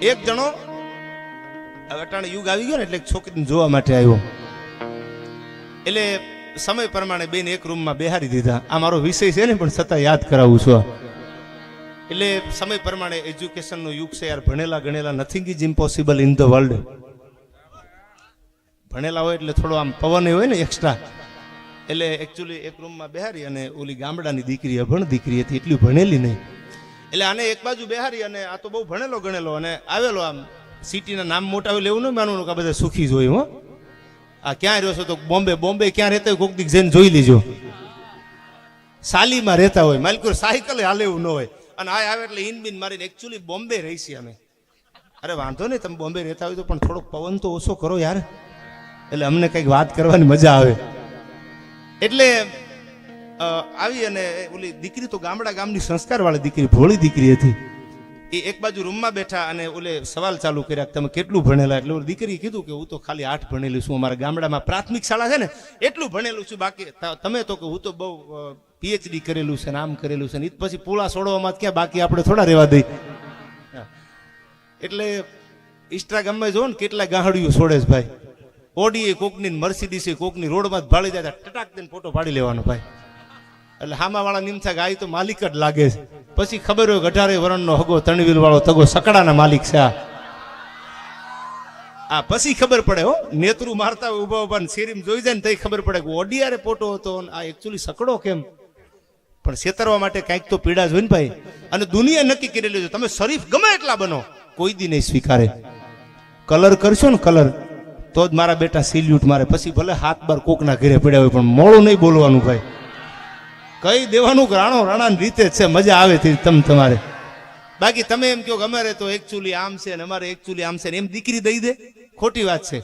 એક જણો અટાણે યુગ આવી ગયો ને એટલે છોકરીને જોવા માટે આવ્યો. એટલે સમય પ્રમાણે બેન એક રૂમમાં બેહારી દીધા. આ મારો વિષય છે ને, પણ છતાં યાદ કરાવું છું એટલે સમય પ્રમાણે એજ્યુકેશનનો યુગ છે, યાર ભણેલા ગણેલા nothing is impossible in the world ભણેલા હોય એટલે થોડો આમ પવન હોય ને એક્સ્ટ્રા એટલે એકચ્યુઅલી એક રૂમમાં બેહારી અને ઓલી ગામડાની દીકરી અભણ દીકરી હતી, એટલી ભણેલી નહીં. એટલે આને એક બાજુ બેહારી અને આ તો બહુ ભણેલો ગણેલો અને આવેલો આમ સિટીના નામ મોટા લેવું નહીં માનવાનું કે બધા સુખી જોયું હો. આ ક્યાં રહ્યો છો તો બોમ્બે બોમ્બે ક્યાં રહેતા હોય કોક દીક જઈને જોઈ લેજો. સાલીમાં રહેતા હોય, માલિકો સાયકલ હાલે એવું ન હોય. અને આ આવે એટલે ઇનબિન મારીને એકચ્યુઅલી બોમ્બે રહી છીએ અમે. અરે વાંધો નહીં, તમે બોમ્બે રહેતા હોય તો પણ થોડોક પવન તો ઓછો કરો યાર. એટલે અમને કંઈક વાત કરવાની મજા આવે. એટલે આવી અને ઓલી દીકરી તો ગામડા ગામની સંસ્કારવાળી દીકરી, ભોળી દીકરી હતી. એ એક બાજુ રૂમમાં બેઠા અને ઓલે સવાલ ચાલુ કર્યા તમે કેટલું ભણેલા? એટલે દીકરીએ કીધું કે હું તો ખાલી આઠ ભણેલી છું, અમારા ગામડામાં પ્રાથમિક શાળા છે ને, એટલું ભણેલું છું, બાકી તમે તો કે હું તો બહુ પીએચડી કરેલું છે નામ કરેલું છે ને પછી પૂળા છોડવામાં ક્યાં બાકી આપણે થોડા રહેવા દઈ એટલે ઇન્સ્ટાગ્રામમાં જો ને કેટલા ગાહડિયું છોડે છે ભાઈ. ઓડી કોકની મર્સિડીસ કોકની રોડમાં જ ભાળી જાય ટટાક દઈને ફોટો પાડી લેવાનો ભાઈ. એટલે હામાવાળા નિમથા આ તો માલિક જ લાગે છે. પછી ખબર હોય અઢારે વરણનો હગો તણવીલ વાળો તગો સકડાના માલિક છે આ. આ પછી ખબર પડે હો, નેતરું મારતા હોય ઊભા ઊભા શેરીમ જોઈ જાય ને તઈ ખબર પડે કે ઓડિયારે ફોટો હતો આ એકચ્યુઅલી સકડો કેમ? પણ છેતરવા માટે કાંઈક તો પીડા જોઈ ને ભાઈ. અને દુનિયા નક્કી કરેલી લેજો, તમે શરીફ ગમે એટલા બનો, કોઈ દી નહીં સ્વીકારે. કલર કરશો ને કલર, તો જ મારા બેટા સિલ્યુટ મારે. પછી ભલે હાથ બાર કોકના ઘેરે પડ્યા હોય, પણ મોડું નહીં બોલવાનું ભાઈ. કઈ દેવાનું રાણો રાણાની રીતે છે, મજા આવે તે તમ તમારે. બાકી તમે એમ કહો અમારે તો એકચુલી આમ છે ને અમારે એકચુલી આમ છે ને એમ દીકરી દઈ દે. ખોટી વાત છે.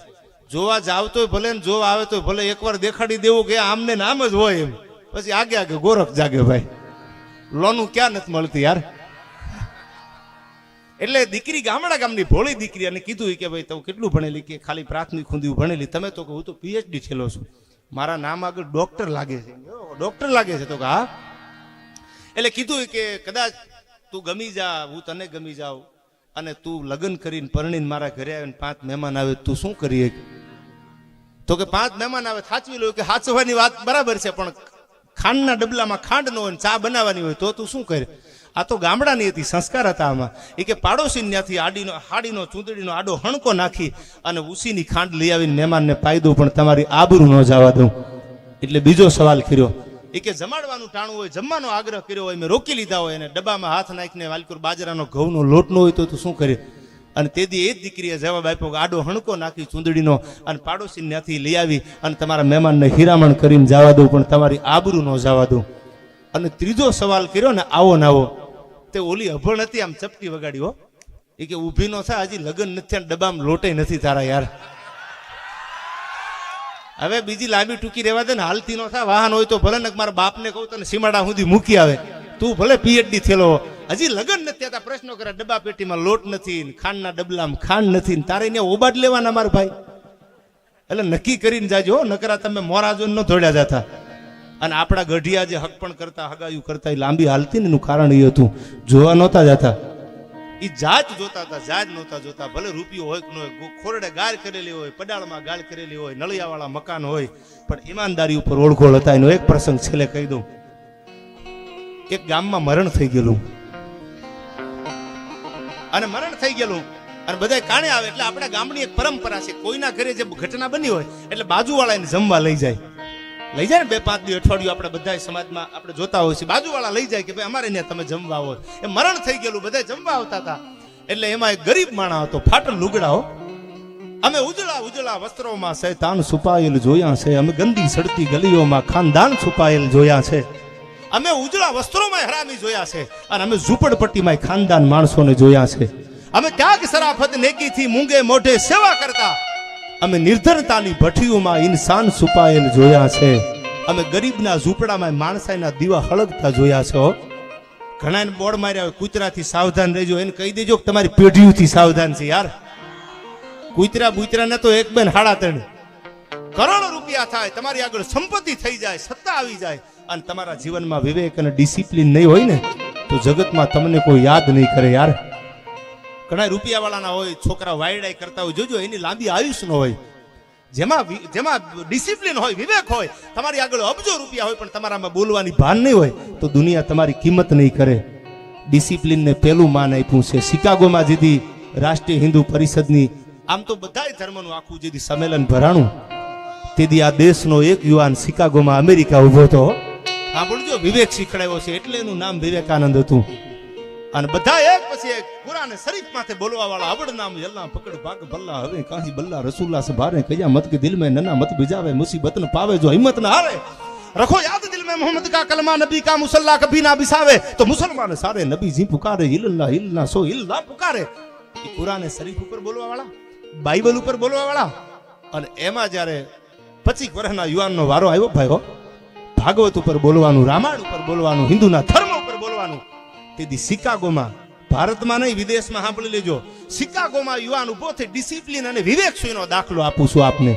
જોવા જાવ તોય ભલે ને જોવા આવે તો ભલે એકવાર દેખાડી દેવું કે આમને ને આમ જ હોય એમ. પછી આગે આગે ગોરખ જાગે ભાઈ. લોનું ક્યાં નથી મળતી યાર? એટલે દીકરી ગામડા ગામની ભોળી દીકરી અને કીધું કે ભાઈ તું કેટલું ભણેલી? કે ખાલી પ્રાથમિક સુધી ભણેલી. તમે તો કહું તો પીએચડી છેલો છું. મારા નામ આગળ ડોક્ટર લાગે છે. ડોક્ટર લાગે છે તો કે? એટલે કીધું કે કદાચ તું ગમી જા, હું તને ગમી જાઉં. અને તું લગ્ન કરીને પરણીને મારા ઘરે આવીને પાંચ મહેમાન આવે, તું શું કરીએ? તો કે પાંચ મહેમાન આવે, સાચવી લો કે સાચવવાની વાત બરાબર છે, પણ ખાંડના ડબલામાં ખાંડ ન હોય ચા બનાવવાની હોય તો તું શું કરે? આ તો ગામડાની હતી, સંસ્કાર હતા આમાં. એ કે પાડોશી ત્યાંથી આડીનો હાડીનો, ચૂંદડીનો આડો હણકો નાખી અને ઉસીની ખાંડ લઈ આવીને મહેમાનને પાઈ દઉં, પણ તમારી આબરૂ ન જવા દઉં. એટલે બીજો સવાલ કર્યો. એ કે જમાડવાનું ટાણું હોય, જમવાનો આગ્રહ કર્યો હોય, મેં રોકી લીધા હોય અને ડબ્બામાં હાથ નાખીને વાલકુર બાજરાનો ઘઉંનો લોટનો હોય તો તું શું કરે અને તેથી એ જ દીકરીએ જવાબ આપ્યો કે આડો હણકો નાખી ચૂંદડીનો અને પાડોશી ત્યાંથી લઈ આવી અને તમારા મહેમાનને હિરામણ કરીને જવા દઉં, પણ તમારી આબરૂ ન જવા દઉં. અને ત્રીજો સવાલ કર્યો ને આવો ને આવો. તે ઓલી અભણ હતી આમ ચપટી વગાડી, હો. એ કે ઊભી નો થાય હજી લગ્ન નથી ડબ્બામાં લોટે નથી તારા યાર. હવે બીજી લાંબી ટૂંકી રહેવા દે ને હાલતી નો થાય વાહન હોય તો ભલે ને મારા બાપને કહું તને સીમાડા સુધી મૂકી આવે. તું ભલે પીએચડી થયેલો. હજી લગ્ન નથી થયા પ્રશ્નો કરે, ડબ્બા પેટીમાં લોટ નથી ખાંડના ડબલામાં ખાંડ નથી તારે એને ઓબાટ લેવાના મારા ભાઈ. એટલે નક્કી કરીને જાજો નકરા તમે મોરાજો ન ધોડ્યા જતા. અને આપણા ગઢિયા જે હક પણ કરતા, હગાયું કરતા, એ લાંબી હાલતી ને એનું કારણ એ હતું. જોવા નહોતા જતા. એ જાત જોતા હતા, જાત નહોતા જોતા. ભલે રૂપિયો હોય કે ન હોય ખોરડે ગાળ કરેલી હોય, પડાળમાં ગાળ કરેલી હોય, નળિયાવાળા મકાન હોય, પણ ઈમાનદારી ઉપર ઓળખોળ હતા. એનો એક પ્રસંગ છેલ્લે કહી દઉં. એક ગામમાં મરણ થઈ ગયેલું. અને મરણ થઈ ગયેલું. અને બધા કાણે આવે, એટલે આપણા ગામની એક પરંપરા છે, કોઈના ઘરે જે ઘટના બની હોય, એટલે બાજુવાળા એને જમવા લઈ જાય. લઈ જાય ને બે, પાંચ દિવસ અઠવાડિયું આપણે બધા સમાજમાં આપણે જોતા હોય છે બાજુવાળા લઈ જાય કે ભાઈ અમારે ત્યાં તમે જમવા આવો. એ મરણ થઈ ગયેલું બધા જમવા આવતા હતા. એટલે એમાં એક ગરીબ માણસ હતો, ફાટલ લુગડાઓ અમે ઉજળા ઉજળા વસ્ત્રોમાં શૈતાન છુપાયેલ જોયા છે. અમે ગંદી, સડતી ગલીઓમાં ખાનદાન છુપાયેલ જોયા છે. અમે ઉજળા વસ્ત્રોમાં હરામી જોયા છે અને અમે ઝૂંપડપટ્ટીમાં ખાનદાન માણસોને જોયા છે. અમે ત્યાગ સરાફત નેકીથી મૂંગે મોઢે સેવા કરતા. અમે નિર્ધનતાની ભઠ્ઠીઓમાં ઇન્સાન છુપાયેલ જોયા છે. અમે ગરીબના ઝૂંપડામાં માણસાઈના દીવા હળગતા જોયા છો. ઘણા ઘણાને બોર્ડ માર્યા હોય, કૂતરાથી સાવધાન રહેજો. એને કહી દેજો કે તમારી પેઢીઓથી સાવધાન છે યાર. કૂતરા બુતરાને તો એક બેન હાડા ત્રણ કરોડો રૂપિયા થાય, તમારી આગળ સંપત્તિ થઈ જાય, સત્તા આવી જાય. અને તમારા જીવનમાં વિવેક અને ડિસિપ્લિન નહીં હોય ને, તો જગતમાં તમને કોઈ યાદ નહીં કરે યાર. ઘણા રૂપિયાવાળાના હોય, છોકરા વાયડાઈ કરતા હોય, જોજો, એની લાંબી આયુષ ન હોય. જેમાં જેમાં ડિસિપ્લિન હોય, વિવેક હોય, તમારી આગળ અબજો રૂપિયા હોય, પણ તમારામાં બોલવાની ભાન નહીં હોય, તો દુનિયા તમારી કિંમત નહીં કરે. ડિસિપ્લિનને પહેલું માન આપ્યું છે. શિકાગોમાં જીધી રાષ્ટ્રીય હિન્દુ પરિષદની, આમ તો બધાય ધર્મનું આખું જીધી સંમેલન ભરાણું, તેથી આ દેશનો એક યુવાન શિકાગોમાં અમેરિકા ઊભો હતો. સાંભળજો વિવેક શીખડાયો છે, એટલે એનું નામ વિવેકાનંદ હતું. અને બધા એક પછી એક કુરાને શરીફ માથે બોલવા વાળા આવડ નામ યલ્લા પકડ ભાગ બલ્લા હવે કાહી બલ્લા રસુલ્લા સભારે કયા મત કે દિલ મે નના મત બિજાવે, મુસીબત ન પાવે, જો હિંમત ના હારે. રખો યાદ દિલ મે મોહમ્મદ કા કલમા નબી કા મુસલ્લા કભી ના બિસાવે. તો મુસલમાન સારે નબી જી પુકારે ઇલ્લા ઇલ્લા સો ઇલ્લા પુકારે. એ કુરાને શરીફ ઉપર બોલવા વાળા બાઇબલ ઉપર બોલવા વાળા અને એમાં જ્યારે પચીસ વર્ષના યુવાનનો વારો આવ્યો, ભાઈઓ, ભાગવત ઉપર બોલવાનું, રામાયણ ઉપર બોલવાનું, હિન્દુના ધર્મ ઉપર બોલવાનું તેથી શિકાગોમાં ભારતમાં નહીં, વિદેશમાં સાંભળી લેજો. શિકાગોમાં યુવાન ઊભો થઈ ડિસિપ્લિન અને વિવેક સુઈનો દાખલો આપું છું આપને.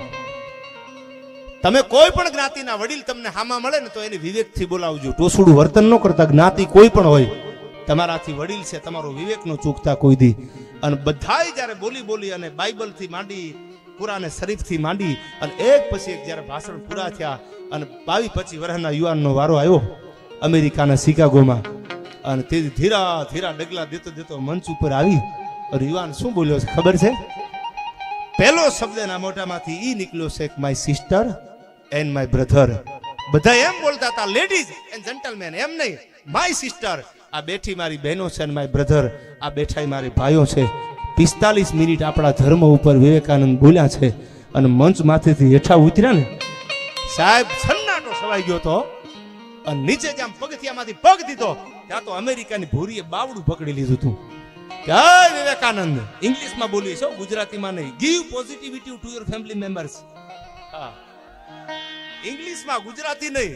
તમે કોઈ પણ જ્ઞાતિના વડીલ તમને હામાં મળે ને તો એને વિવેકથી બોલાવજો. ટોસુડું વર્તન ન કરતા જ્ઞાતિ કોઈ પણ હોય. તમારાથી વડીલ છે, તમારો વિવેક નો ચૂકતા કોઈ દી. અને બધાય જ્યારે બોલી બોલી અને બાઇબલથી માંડી, કુરાને શરીફથી માંડી, અને એક પછી એક જ્યારે ભાષણ પૂરા થયા, અને બાવી પચીસ વર્ષના યુવાનનો વારો આવ્યો, અમેરિકાના શિકાગોમાં. અને તે ધીરા ધીરા ડગલા દેતો દેતો મંચ ઉપર આવી અને યુવાન શું બોલ્યો છે ખબર છે? પહેલો શબ્દ એના મોઢામાંથી ઈ નીકળ્યો છે my sister and my brother બધા એમ બોલતા હતા લેડીઝ એન્ડ જેન્ટલમેન એમ નહીં માય સિસ્ટર આ બેઠી મારી બહેનો છે અને માય બ્રધર આ બેઠા મારી ભાઈઓ છે. પિસ્તાલીસ મિનિટ આપણા ધર્મ ઉપર વિવેકાનંદ બોલ્યા છે અને મંચ માથેથી હેઠા ઉતર્યા ને. સાહેબ, સન્નાટો સવાઈ ગયો તો. અને નીચે જ્યાં પગથિયામાંથી પગ દીધો, ત્યાં તો અમેરિકાની ભૂરીએ બાવડું પકડી લીધું હતું જય વિવેકાનંદ. ઇંગ્લિશમાં બોલીએ છો ગુજરાતીમાં નહીં. Give positivity to your family members હા. ઇંગ્લિશમાં ગુજરાતી નહીં.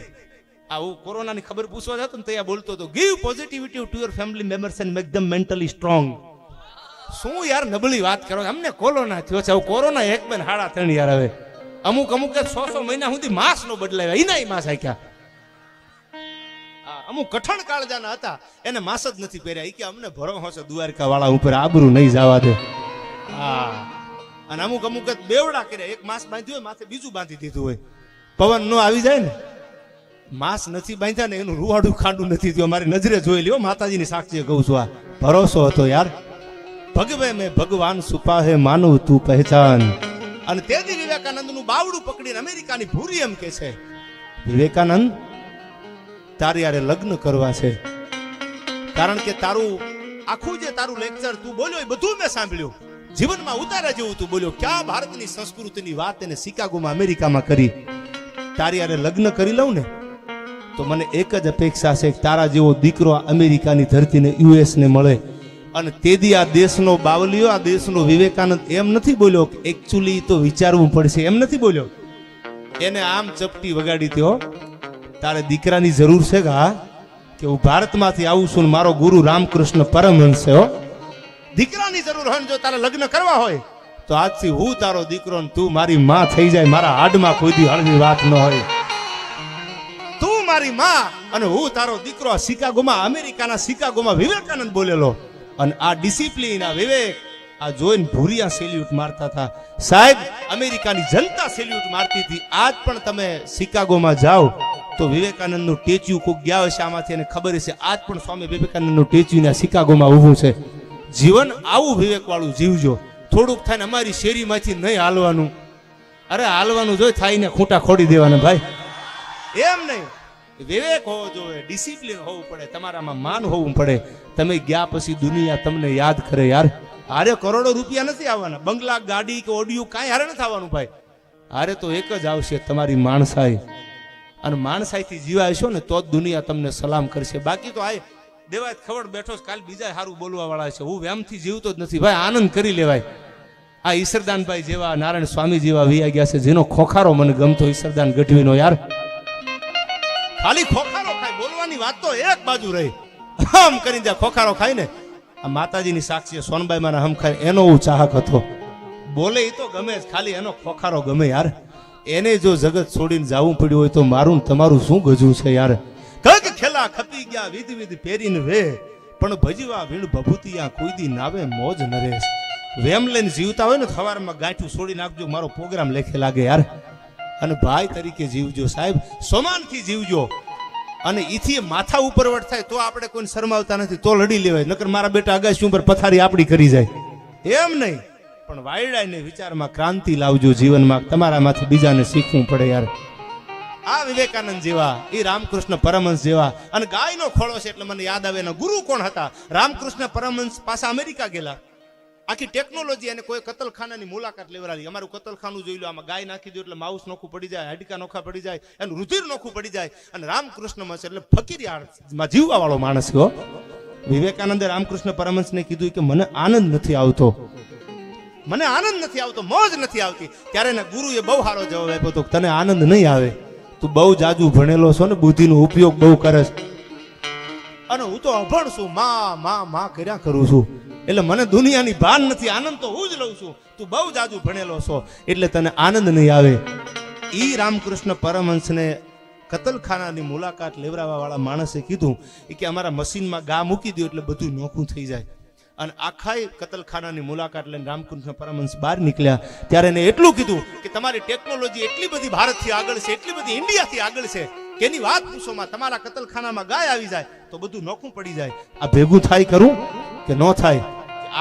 આ હું કોરોનાની ખબર પૂછવા જતો ને ત્યાં બોલતો હતો. Give positivity to your family members and make them mentally strong શું યાર નબળી વાત કરો અમને કોરોના થયો છે. હવે કોરોના એક બેન હાડા ત્રણ યાર હવે. અમુક અમુક જ સો સો મહિના સુધી માસ નો બદલાવ્યા એના માસ આખ્યા અમુક કઠણ કાળજાના હતા. એને માસ જ નથી પહેર્યા. એ કે અમને ભરોસો છે દ્વારકા વાળા ઉપર આબરું નહીં જવા દે. હા. અને અમુક અમુક જ બેવડા કર્યા. એક માસ બાંધ્યું હોય, માથે બીજું બાંધી દીધું હોય. પવન નો આવી જાય ને. માસ નથી બાંધ્યા ને, એનું રૂવાડું ખાંડું નથી થયું. મારી નજરે જોઈ લ્યો માતાજીની સાક્ષી કહું છું આ. ભરોસો હતો યાર. ભગવે મેં ભગવાન સુપા હે માનવ તું પહેચાન. અને તેથી વિવેકાનંદનું બાવડું પકડીને અમેરિકાની ભૂરી એમ કે છે. વિવેકાનંદ તારે યારે લગ્ન કરવા છે. કારણ કે તારું આખું જે તારું લેક્ચર તું બોલ્યો એ બધું મેં સાંભળ્યું. જીવનમાં ઉતારા જેવું તું બોલ્યો. ક્યાં ભારતની સંસ્કૃતિની વાત એને શિકાગોમાં, અમેરિકામાં કરી. તારી યારે લગ્ન કરી લઉં ને, તો મને એક જ અપેક્ષા છે તારા જેવો દીકરો અમેરિકાની ધરતીને, યુએસને મળે. અને તેદી આ દેશનો બાવલીઓ આ દેશનો વિવેકાનંદ એમ નથી બોલ્યો કે એકચ્યુઅલી તો વિચારવું પડશે. એમ નથી બોલ્યો. એને આમ ચપટી વગાડી ત્યો તારે દીકરાની જરૂર છે કે હા કે હું ભારતમાંથી આવું છું ને મારો ગુરુ રામકૃષ્ણ પરમહંસ છે હો. દીકરાની જરૂર હોય જો તારે લગ્ન કરવા હોય. તો આજથી હું તારો દીકરો ને તું મારી માં થઈ જાય મારા હાડમાં કોઈ દી હળવી વાત ન હોય. તું મારી માં અને હું તારો દીકરો શિકાગોમાં અમેરિકાના શિકાગોમાં વિવેકાનંદ બોલેલો. અને આ ડિસિપ્લિન આ વિવેક આ જોઈને ભૂરિયા સેલ્યુટ મારતા હતા. સાહેબ અમેરિકાની જનતા સેલ્યુટ મારતી હતી. આજ પણ તમે શિકાગોમાં જાઓ. તો વિવેકાનંદનું ટેચ્યુ કોઈ ગયા હશે આમાંથી એને ખબર હશે, આજ પણ સ્વામી વિવેકાનંદનું ટેચ્યુ ને શિકાગોમાં ઊભું છે. જીવન આવું વિવેક વાળું જીવજો. થોડુંક થાય ને અમારી શેરીમાંથી નહીં હાલવાનું. અરે હાલવાનું જોઈ થાય ને ખૂંટા ખોડી દેવાના ભાઈ. એમ નહીં. વિવેક હોવો જોઈએ, ડિસિપ્લિન હોવું પડે, તમારામાં માન હોવું પડે. તમે ગયા પછી દુનિયા તમને યાદ કરે યાર. હારે કરોડો રૂપિયા નથી આવવાના. બંગલા, ગાડી કે ઓડિયો કાંઈ હારે નથી આવવાનું ભાઈ. હારે તો એક જ આવશે, તમારી માણસાઈ. અને માણસાઈથી જીવાશો ને, તો જ દુનિયા તમને સલામ કરશે. બાકી તો આ દેવાય ખબર બેઠો કાલ બીજા સારું બોલવા વાળા છે. હું વેમથી જીવતો જ નથી. ભાઈ, આનંદ કરી લેવાય. આ ઈશ્વરદાનભાઈ જેવા, નારાયણ સ્વામી જેવા વિયા ગયા છે, જેનો ખોખારો મને ગમતો ઈશ્વરદાન ગઢવીનો, યાર. ખાલી ખોખારો ખાય, બોલવાની વાત તો એક બાજુ રહી. આમ કરીને જ્યાં ખોખારો ખાય ને. આ માતાજીની સાક્ષી સોનબાઈ મારા હમ ખાય, એનો હું ચાહક હતો. બોલે એ તો ગમે જ, ખાલી એનો ખોખારો ગમે, યાર. એને જો જગત છોડીને જાવું પડ્યું હોય તો મારું તમારું શું ગજવું છે યાર? કગ ખેલા ખપી ગયા, વિધ વિધ પહેરીને વે. પણ ભજવા વીણ ભભૂતિયા કોઈ દી નાવે મોજ નરેશ વેમ લઈને જીવતા હોય ને સવારમાં ગાંઠું છોડી નાખજો, મારો પ્રોગ્રામ લેખે લાગે યાર. અને ભાઈ તરીકે જીવજો સાહેબ, સોમાનથી જીવજો. અને ઈથી માથા ઉપર વટ થાય તો આપણે કોઈને શરમાવતા નથી, તો લડી લેવાય. નકર મારા બેટા અગાસી ઉપર પથારી આપણી કરી જાય. એમ નહીં. પણ વાયડાને વિચારમાં ક્રાંતિ લાવજો જીવનમાં, તમારામાંથી બીજાને શીખવું પડે યાર. આ વિવેકાનંદ જેવા એ રામકૃષ્ણ પરમહંસ જેવા, અને ગાયનો ખોળો છે એટલે મને યાદ આવે એના ગુરુ કોણ હતા? રામકૃષ્ણ પરમહંસ પાછા અમેરિકા ગયેલા. આખી ટેકનોલોજી અને કોઈ કતલખાનાની મુલાકાત લેવડાવી. અમારું કતલખાનું જોઈ લો, આમાં ગાય નાખી દો એટલે માઉસ નોખું પડી જાય, હાડકા નોખા પડી જાય, એનું રુધિર નોખું પડી જાય, અને રામકૃષ્ણમાં છે એટલે ફકીરી જીવવા વાળો માણસ ગયો વિવેકાનંદે રામકૃષ્ણ પરમહંસને કીધું કે મને આનંદ નથી આવતો. મને આનંદ નથી આવતો, મોજ નથી આવતી. ત્યારે એના ગુરુએ બહુ સારો જવાબ આપ્યો તો, તને આનંદ નહીં આવે. તું બહુ જાજુ ભણેલો છો ને, બુદ્ધિનો ઉપયોગ બહુ કરે છે અને હું તો અભણ છું, માં માં માં કર્યા કરું છું. એટલે મને દુનિયાની ભાન નથી, આનંદ તો હું જ લઉં છું. તું બહુ જાજુ ભણેલો છો, એટલે તને આનંદ નહીં આવે. ઈ રામકૃષ્ણ પરમહંસને કતલખાનાની મુલાકાત લેવડાવવાવાળા માણસે કીધું કે અમારા મશીનમાં ગા મૂકી દો એટલે બધું નોખું થઈ જાય. અને આખાય કતલખાનાની મુલાકાત લઈને રામકૃષ્ણ પરમહંસ બહાર નીકળ્યા. ત્યારે એને એટલું કીધું કે તમારી ટેકનોલોજી એટલી બધી ભારતથી આગળ છે, એટલી બધી ઇન્ડિયાથી આગળ છે કે એની વાત પૂછોમાં તમારા કતલખાનામાં ગાય આવી જાય તો બધું નોખું પડી જાય. આ ભેગું થાય કરું કે ન થાય?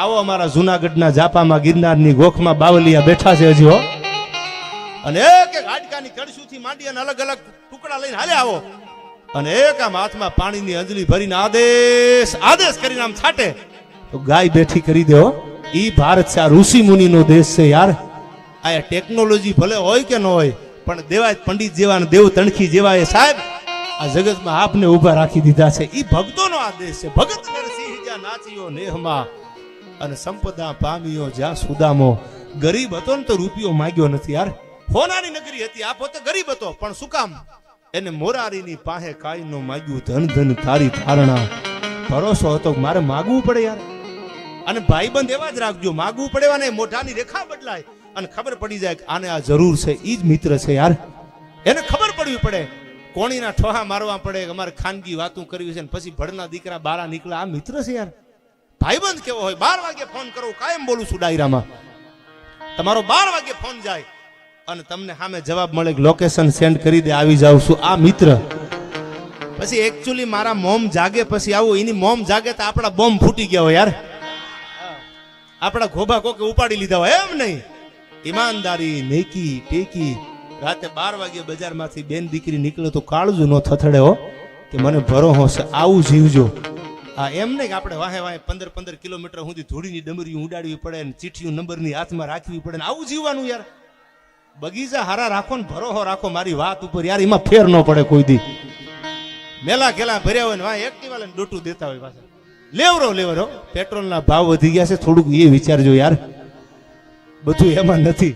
આવો અમારા જુનાગઢના જાપામાં ગિરનારની ગોખમાં બાવલિયા બેઠા છે હજી હો. અને એક એક હાડકાની કડશુથી માંડી અને અલગ અલગ ટુકડા લઈને હાલે આવો. અને એક આમ હાથમાં પાણીની અંજલી ભરીને આદેશ આદેશ કરીને આમ છાટે. તો ગાય બેઠી કરી દો એ ભારત છે, આ ઋષિ મુનિનો દેશ છે યાર. આ ટેકનોલોજી ભલે હોય કે ન હોય, પણ દેવાય પંડિત જેવા દેવ તણખી જેવા એ સાહેબ, આ જગતમાં આપને ઊભા રાખી દીધા છે. એ ભક્તોનો આ દેશ છે. ભગત નરસિંહ જ્યાં નાચ્યો નેહમાં અને સંપદા પામ્યો જ્યાં સુદામો. ગરીબ હતો ને તો રૂપિયો માંગ્યો નથી યાર. હોનાની નગરી હતી, આ પોતે ગરીબ હતો, પણ શું કામ? એને મોરારીની પાસે કાઈ નો માગ્યું, ધન ધન તારી ધારણા. ભરોસો હતો મારે માગવું પડે યાર? અને ભાઈબંધ એવા જ રાખજો, માગવું પડે અને મોઢાની રેખા બદલાય. અને ખબર પડી જાય કે આને આ જરૂર છે એ જ મિત્ર છે યાર. એને ખબર પડવી પડે. કોણીના ઠોહા મારવા પડે, અમારે ખાનગી વાતું કરવી છે ને પછી ભડના દીકરા બારા નીકળે. આ મિત્ર છે યાર. ભાઈબંધ કેવો હોય, બાર વાગે ફોન કરો કાયમ બોલું છું ડાયરામાં. તમારો બાર વાગે ફોન જાય અને તમને સામે જવાબ મળે કે લોકેશન સેન્ડ કરી દે, આવી જાઉં છું. આ મિત્ર. પછી એકચ્યુઅલી મારા મોમ જાગે, પછી આવું, એની મોમ જાગે તો આપણા બોમ્બ ફૂટી ગયા હોય યાર. આપણા ઘોભા કોકે ઉપાડી લીધા હોય, એમ નહીં. ઈમાનદારી, નેકી, ટેકી. રાતે બાર વાગે બજારમાંથી બેન દીકરી નીકળે તો કાળજું ન થથડે હો, કે મને ભરોહો હોશે, આવું જીવજો. આ એમ નહીં કે આપણે વાહે વાહે પંદર પંદર કિલોમીટર સુધી ધૂળીની ડમરી ઉડાડવી પડે ને ચીઠીઓ નંબરની હાથમાં રાખવી પડે ને આવું જીવવાનું યાર. બગીચા હારા રાખો ને ભરોહો રાખો, મારી વાત ઉપર યાર એમાં ફેર ન પડે કોઈ દી. મેલા ખેલા ભર્યા હોય ને વાહ એક્ટિવા લઈને ડોટું દેતા હોય પાછા. લેવરો લેવરો. પેટ્રોલના ભાવ વધી ગયા છે. થોડુંક એ વિચારજો યાર. બધું એમાં નથી.